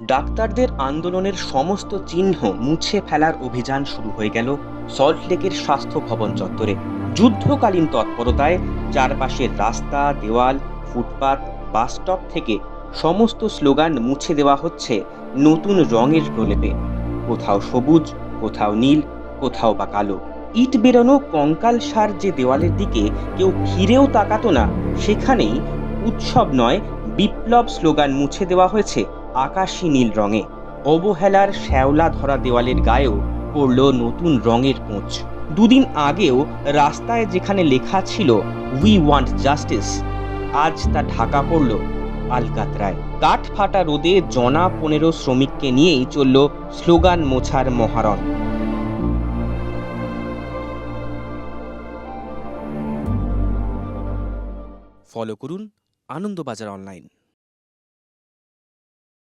ডাক্তারদের আন্দোলনের সমস্ত চিহ্ন মুছে ফেলার অভিযান শুরু হয়ে গেল সল্টলেকের স্বাস্থ্য ভবন চত্বরে। যুদ্ধকালীন তৎপরতায় চারপাশের রাস্তা, দেওয়াল, ফুটপাত বাসস্টপ থেকে সমস্ত স্লোগান মুছে দেওয়া হচ্ছে নতুন রঙের প্রলেপে। কোথাও সবুজ, কোথাও নীল, কোথাও বা কালো। ইট বেরোনো কঙ্কাল সার যে দেওয়ালের দিকে কেউ ফিরেও তাকাতো না, সেখানেই উৎসব নয়, বিপ্লব স্লোগান মুছে দেওয়া হয়েছে আকাশী নীল রঙে। অবহেলার শ্যাওলা ধরা দেওয়ালের গায়েও পড়ল নতুন রঙের পোঁচ। দুদিন আগেও রাস্তায় যেখানে লেখা ছিল উই ওয়ান্ট জাস্টিস আজ তা ঢাকা পড়ল আলকাতরায়। কাঠ ফাটা রোদে জনা পনেরো শ্রমিককে নিয়েই চলল স্লোগান মোছার মহারণ। ফলো করুন আনন্দবাজার অনলাইন।